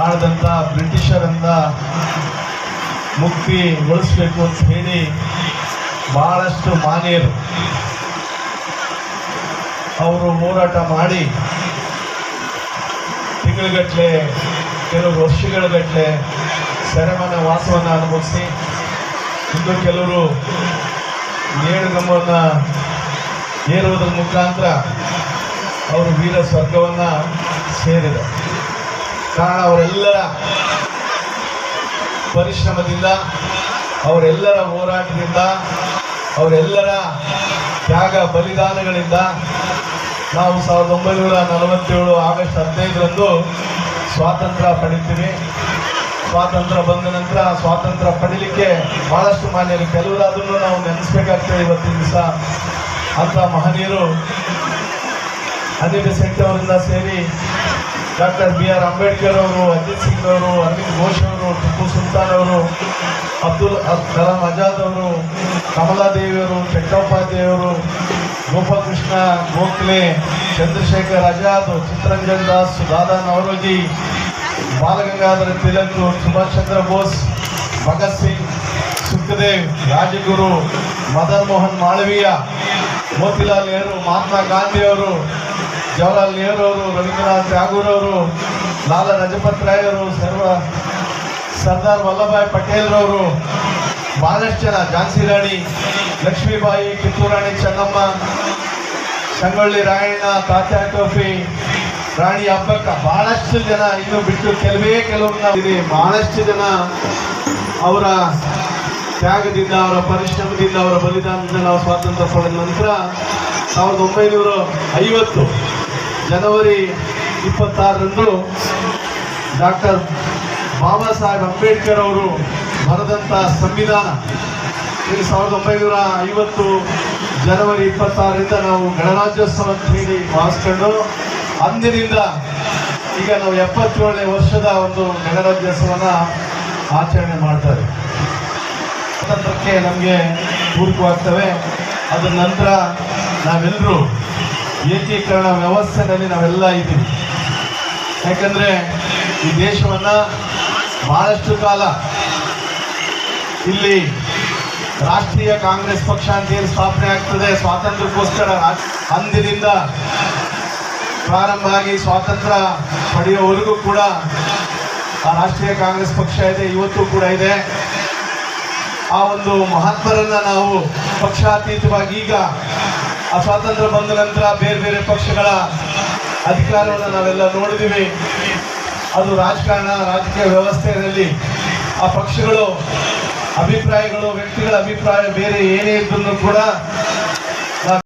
ಆಳದಂತ ಬ್ರಿಟಿಷರಿಂದ ಮುಕ್ತಿ ಗೊಳಿಸ್ಬೇಕು ಅಂತ ಹೇಳಿ ಬಹಳಷ್ಟು ಮಾನ್ಯರು ಅವರು ಹೋರಾಟ ಮಾಡಿ ತಿಂಗಳುಗಟ್ಟಲೆ ಕೆಲವರು ವರ್ಷಗಳಗಟ್ಟಲೆ ಸೆರೆಮನ ವಾಸವನ್ನು ಅನುಭವಿಸಿ ಇನ್ನು ಕೆಲವರು ಏಳು ಗಮ್ಮವನ್ನು ಏರುವುದರ ಮುಖಾಂತರ ಅವರು ವೀರ ಸ್ವರ್ಗವನ್ನು ಸೇರಿದರು. ಕಾರಣ ಅವರೆಲ್ಲರ ಪರಿಶ್ರಮದಿಂದ, ಅವರೆಲ್ಲರ ಹೋರಾಟದಿಂದ, ಅವರೆಲ್ಲರ ತ್ಯಾಗ ಬಲಿದಾನಗಳಿಂದ ನಾವು ಸಾವಿರದ ಒಂಬೈನೂರ ನಲವತ್ತೇಳು ಆಗಸ್ಟ್ ಹದಿನೈದರಂದು ಸ್ವಾತಂತ್ರ್ಯ ಪಡಿತೀವಿ. ಸ್ವಾತಂತ್ರ್ಯ ಬಂದ ನಂತರ ಸ್ವಾತಂತ್ರ್ಯ ಪಡಿಲಿಕ್ಕೆ ಬಹಳಷ್ಟು ಮಾನ್ಯರು ಕೆಲವರಾದ್ರೂ ನಾವು ನೆನೆಸ್ಬೇಕಾಗ್ತದೆ ಇವತ್ತಿನ ದಿವಸ. ಅಂತ ಮಹನೀಯರು ಅನಿಲ್ ಬೆಸೆಂಟ್ ಅವರಿಂದ ಸೇರಿ ಡಾಕ್ಟರ್ ಬಿ ಆರ್ ಅಂಬೇಡ್ಕರ್ ಅವರು, ಅಜಿತ್ ಸಿಂಗ್ ಅವರು, ಅರವಿಂದ್ ಘೋಷ್ ಅವರು, ಟಿಪ್ಪು ಸುಲ್ತಾನ್ ಅವರು, ಅಬ್ದುಲ್ ಅಬ್ ಕಲಾಂ ಆಜಾದ್ ಅವರು ಕಮಲಾದೇವಿ ಅವರು, ಚಟ್ಟೋಪಾಧ್ಯಾಯ ಅವರು, ಗೋಪಾಲಕೃಷ್ಣ ಗೋಖಲೆ, ಚಂದ್ರಶೇಖರ್ ಆಜಾದ್ ಚಿತ್ತರಂಜನ್ ದಾಸ್ ದಾದಾ ನವರೋಜಿ ಬಾಲಗಂಗಾಧರ ತಿಲಕ್, ಸುಭಾಷ್ ಚಂದ್ರ ಬೋಸ್, ಭಗತ್ ಸಿಂಗ್, ಸುಖದೇವ್, ರಾಜಗುರು, ಮದನ್ ಮೋಹನ್ ಮಾಳವೀಯ, ಮೋತಿಲಾಲ್ ನೆಹರು, ಮಹಾತ್ಮ ಗಾಂಧಿ ಅವರು ಜವಾಹರ್ಲಾಲ್ ನೆಹರು ಅವರು ರವೀಂದ್ರನಾಥ್ ಟ್ಯಾಗೂರ್ ಅವರು ಲಾಲಾ ಲಜಪತ್ ರಾಯ್ ಅವರು ಸರ್ವ ಸರ್ದಾರ್ ವಲ್ಲಭಾಯ್ ಪಟೇಲ್ರವರು ಬಹಳಷ್ಟು ಜನ ಝಾನ್ಸಿ ರಾಣಿ, ಲಕ್ಷ್ಮೀಬಾಯಿ ಕಿತ್ತೂರು ರಾಣಿ ಚೆನ್ನಮ್ಮ, ಸಂಗೊಳ್ಳಿ ರಾಯಣ್ಣ ತಾತ್ಯಾ ಟೋಫಿ ರಾಣಿ ಹಬ್ಬಕ್ಕ ಬಹಳಷ್ಟು ಜನ ಇನ್ನು ಬಿಟ್ಟು ಕೆಲವೇ ಕೆಲವ್ರನ್ನ ಬಹಳಷ್ಟು ಜನ ಅವರ ತ್ಯಾಗದಿಂದ, ಅವರ ಪರಿಶ್ರಮದಿಂದ, ಅವರ ಬಲಿದಾನದಿಂದ ನಾವು ಸ್ವಾತಂತ್ರ್ಯ ಪಡೆದ ನಂತರ ಸಾವಿರದ ಒಂಬೈನೂರ ಐವತ್ತು ಜನವರಿ ಇಪ್ಪತ್ತಾರರಂದು ಡಾಕ್ಟರ್ ಬಾಬಾ ಸಾಹೇಬ್ ಅಂಬೇಡ್ಕರ್ ಅವರು ಬರೆದಂಥ ಸಂವಿಧಾನ. ಇದು ಸಾವಿರದ ಒಂಬೈನೂರ ಐವತ್ತು ಜನವರಿ ಇಪ್ಪತ್ತಾರರಿಂದ ನಾವು ಗಣರಾಜ್ಯೋತ್ಸವ ಅಂತ ಹೇಳಿ ಭಾವಿಸ್ಕೊಂಡು ಅಂದಿನಿಂದ ಈಗ ನಾವು ಎಪ್ಪತ್ತೇಳನೇ ವರ್ಷದ ಒಂದು ಗಣರಾಜ್ಯೋತ್ಸವನ ಆಚರಣೆ ಮಾಡ್ತಾರೆ. ಸ್ವಾತಂತ್ರ್ಯಕ್ಕೆ ನಮಗೆ ಪೂರಕವಾಗ್ತವೆ. ಅದ ನಂತರ ನಾವೆಲ್ಲರೂ ಏಕೀಕರಣ ವ್ಯವಸ್ಥೆಯಲ್ಲಿ ನಾವೆಲ್ಲ ಇದ್ದೀವಿ. ಯಾಕಂದ್ರೆ ಈ ದೇಶವನ್ನ ಬಹಳಷ್ಟು ಕಾಲ ಇಲ್ಲಿ ರಾಷ್ಟ್ರೀಯ ಕಾಂಗ್ರೆಸ್ ಪಕ್ಷ ಅಂತ ಏನು ಸ್ಥಾಪನೆ ಆಗ್ತದೆ. ಸ್ವಾತಂತ್ರ್ಯಕ್ಕೋಸ್ಕರ ಅಂದಿನಿಂದ ಪ್ರಾರಂಭ ಆಗಿ ಸ್ವಾತಂತ್ರ್ಯ ಪಡೆಯುವವರೆಗೂ ಕೂಡ ಆ ರಾಷ್ಟ್ರೀಯ ಕಾಂಗ್ರೆಸ್ ಪಕ್ಷ ಇದೆ. ಇವತ್ತು ಕೂಡ ಇದೆ. ಆ ಒಂದು ಮಹಾತ್ಮರನ್ನ ನಾವು ಪಕ್ಷಾತೀತವಾಗಿ ಈಗ ಆ ಸ್ವಾತಂತ್ರ್ಯ ಬಂದ ನಂತರ ಬೇರೆ ಬೇರೆ ಪಕ್ಷಗಳ ಅಧಿಕಾರವನ್ನು ನಾವೆಲ್ಲ ನೋಡಿದ್ದೀವಿ ಅದು ರಾಜಕಾರಣ, ರಾಜಕೀಯ ವ್ಯವಸ್ಥೆಯಲ್ಲಿ ಆ ಪಕ್ಷಗಳು, ಅಭಿಪ್ರಾಯಗಳು, ವ್ಯಕ್ತಿಗಳ ಅಭಿಪ್ರಾಯ ಬೇರೆ ಏನೇ ಇದ್ರೂ ಕೂಡ